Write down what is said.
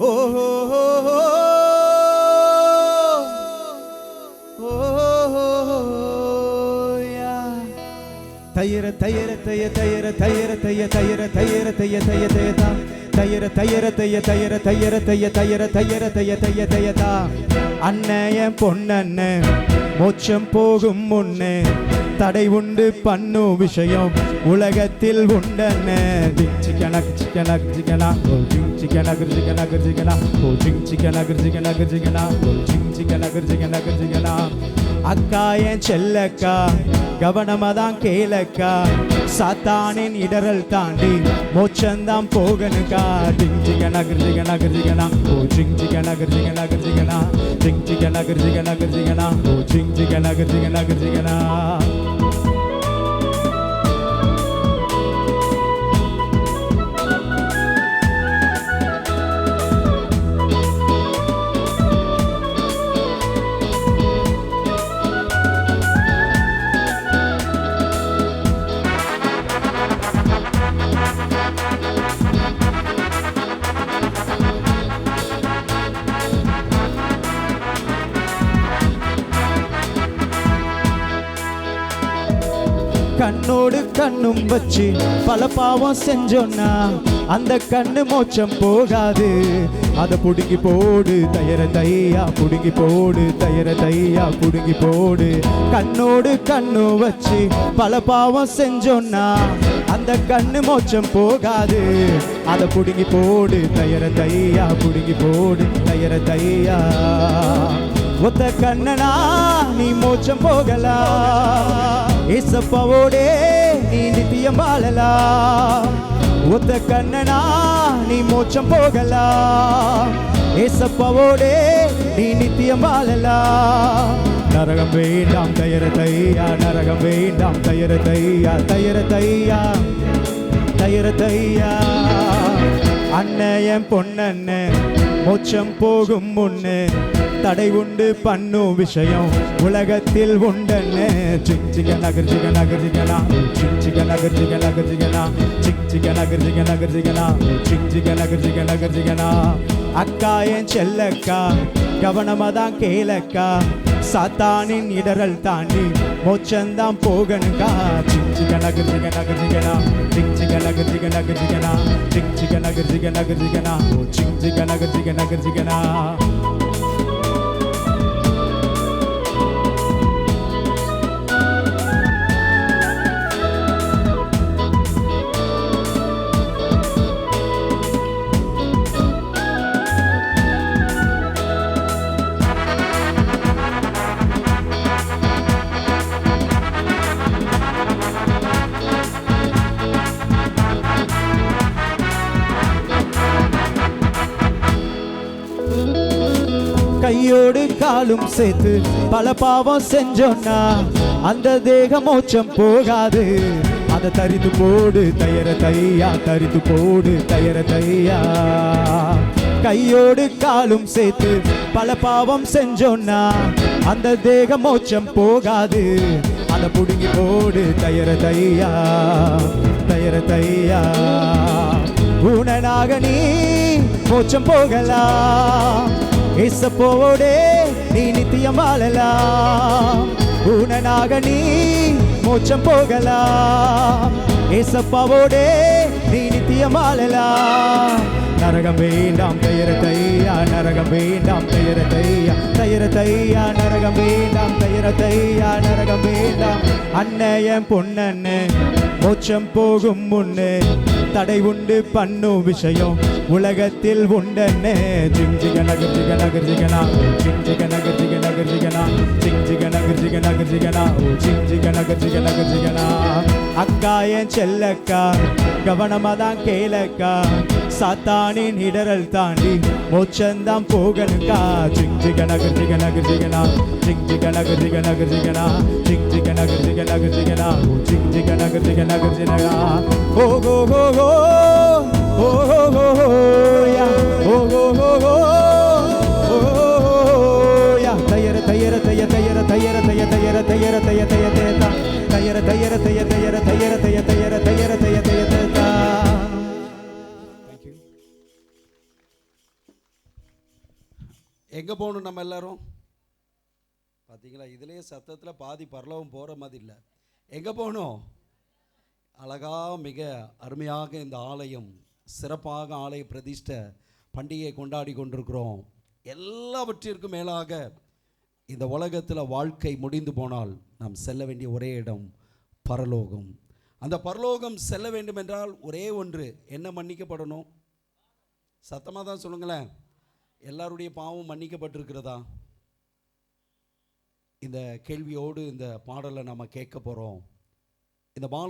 ஓஹோ தயிர தயிர தைய தயிர தயிர தைய தயிர தயிர தைய தைய தையதா தயிர தயிர தைய தயிர தயிர தைய தயிர தயிர தைய தைய தையதா அண்ணன் பொண்ணண்ண மோட்சம் போகும் முன்னே தடை உண்டு பண்ணு விஷயம் உலகத்தில் உண்டன சிக்கனக் சிக்கனக் சிக்கனா சிக்கனக் சிக்கனக் சிக்கனா ஓ சிக்கனக் சிக்கனக் சிக்கனா ஓ சிக்கனக் சிக்கனக் சிக்கனா அக்கா என் செல்லக்கா கவனமா தான் கேளக்கா சாத்தானின் இடரல் தாண்டி மோச்சந்தான் போகனுக்கா டிங் சிக்கனா கிருஜிகனா கிருஜிகனா ஓ சிங் சிக்கனா கிருஜிகனா கிருஜிகனா சிங் சிக்கனா கிருஜிகனா கிருஜிகனா ஓ சிங் சிக்கனா கிருஜிகனா கிருஜிகனா கண்ணோடு கண்ணும் வச்சு பல பாவம் செஞ்சோன்னா அந்த கண்ணு மோச்சம் போகாது. அதை புடுங்கி போடு தயர தையா புடுங்கி போடு தயர தையா புடுங்கி போடு. கண்ணோடு கண்ணு வச்சு பல பாவம் செஞ்சோன்னா அந்த கண்ணு மோச்சம் போகாது. அதை புடுங்கி போடு தயர தையா புடுங்கி போடு தயர தையா. ஒத்த கண்ணனா நீ மோச்சம் போகலாம் இசப்பாவோடே நீ நித்தியம் வாழலாம் ஒத்த கண்ணனா நீ மோச்சம் போகலாம் ஏசப்பாவோடே நீ நித்தியம் வாழலாம் நரகம் வேண்டாம் தயர தையா நரகம் வேண்டாம் தயர தையா தயர தையா தயர தையா அண்ணன் பொண்ணண்ணன் மோச்சம் போகும் முன்னு. தடை உண்டு பண்ணும் விஷயம் உலகத்தில் உண்டன்னு சிங் சிக நகர் சிக நகர் சிகனா சிங் சிக நகர் சிக நகர் சிகனா சிங் சிக நகர் சிக நகர் சிகனா சிங் சிக நகர் சிக நகர் சிகனா அக்கா என் செல்லக்கா கவனமா தான் கேளக்கா சாத்தானின் இடரல் தாண்டி மோச்சந்தான் போகணுக்கா சிங் சிக நகர் சிக நகர் சிகனா சிங் சிக நகர் சிக நகர் சிகனா சிங் சிக நகர் சிக நகர் சிகனா சிங் சிக நகர் சிக நகர் சிகனா கையோடு காலும் சேர்த்து பல பாவம் செஞ்சோன்னா அந்த தேக மோச்சம் போகாது. அதை தரித்து போடு தயர தையா தரித்து போடு தயர தையா. கையோடு காலும் சேர்த்து பல பாவம் செஞ்சோன்னா அந்த தேக மோச்சம் போகாது. அதை புடுங்கி போடு தயர தையா தயர தையா. ஊனனாக நீ மோச்சம் போகலாம். ஏசப்போவோடே நீ நித்தியம் வாழலாம். ஊனனாக நீ மோச்சம் போகலாம். ஏசப்பாவோடே நீ நித்தியம் வாழலாம். நரகம் வேண்டாம் தயர தையா நரகம் வேண்டாம் தயர தையா தயர தையா நரகம் வேண்டாம் தயர தையா நரகம் வேண்டாம். அண்ணன் பொண்ணண்ணன் மோச்சம் போகும் முன்னு தடை உண்டு பண்ணும் விஷயம். உலகத்தில் உண்டனே ஜிங் ஜிக நகர் ஜிக நகர் ஜிகனா ஜிங் ஜிக நகர் ஜிக நகர் ஜிகனா ஜிங் ஜிக நகர் ஜிக நகர் ஜிகனா ஓ ஜிங் ஜிக நகர் ஜிக நகர் ஜிகனா அக்கா என் செல்லக்கா கவனமா தான் கேளக்கா சாத்தானின் இடரல் தாண்டி மோச்சந்தான் போகணுக்கா ஜிங் ஜிக நகர் ஜிக நகர் ஜிகனா ஜிங் ஜிக நகர் ஜிக நகர் ஜிகனா ஜிங் ஜிக நகர் ஜிக நகர் ஜிகனா ஜிங் ஜிக நகர் ஜிக நகர் ஜிகனா ஓ கோ கோ கோ எங்கே போகணும் நம்ம எல்லாரும்? பார்த்தீங்களா இதுலேயே சத்தத்தில் பாதி பரலவும் போகிற மாதிரி இல்லை. எங்கே போகணும்? அழகாக மிக அருமையாக இந்த ஆலயம் சிறப்பாக ஆலய பிரதிஷ்ட பண்டிகையை கொண்டாடி கொண்டிருக்கிறோம். எல்லாவற்றிற்கும் மேலாக இந்த உலகத்தில் வாழ்க்கை முடிந்து போனால் நாம் செல்ல வேண்டிய ஒரே இடம் பரலோகம். அந்த பரலோகம் செல்ல வேண்டும் என்றால் ஒரே ஒன்று என்ன மன்னிக்கப்படணும்? சத்தமாக தான் சொல்லுங்களேன். எல்லாருடைய பாவம் மன்னிக்கப்பட்டிருக்கிறதா? இந்த கேள்வியோடு இந்த பாடலை நம்ம கேட்க போகிறோம் இந்த மா